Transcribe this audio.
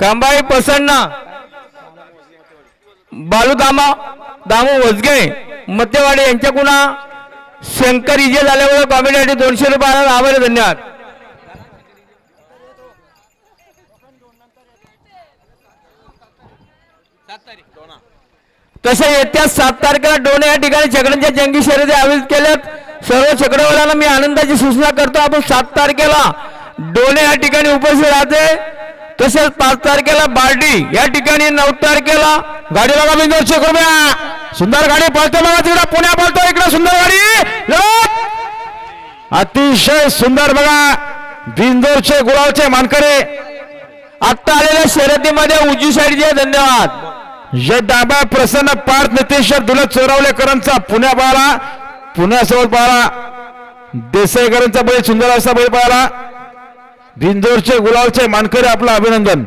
कांबाई प्रसन्न. बालू दामा दामू वजगे मतेवाडी यांच्याकडून शंकर इजे झाल्यामुळे कॉमेडीसाठी दोनशे रुपयाला आभारी धन्यवाद. तसे येत्या सात तारखेला डोणे या ठिकाणी छकड्यांच्या जंगी शर्यती आयोजित केल्यात. सर्व छकडेवाल्यांना मी आनंदाची सूचना करतो. आपण सात तारखेला लोणे या ठिकाणी उपस्थित राहते. तसेच पाच तारखेला बार्डी या ठिकाणी नऊ तारखेला गाडी बघा बिंदू चेक सुंदर गाडी पळते बघा तिकडे. पुण्या पळतो इकडे. सुंदर गाडी. अतिशय सुंदर बघा. बिंदोरचे गुळावचे मानकरे. आत्ता आलेल्या शर्यतीमध्ये उजवी साईडचे धन्यवाद. जय दाबा प्रसन्न पार्थ नितेश्वर दुलत चोरावलेकरांचा पुण्या पाहला पुण्यासोबत पाहला देसाईकरांचा बैल सुंदर असा बैल पाहला बिंदोरचे गुलालचे मानकरी आपलं अभिनंदन.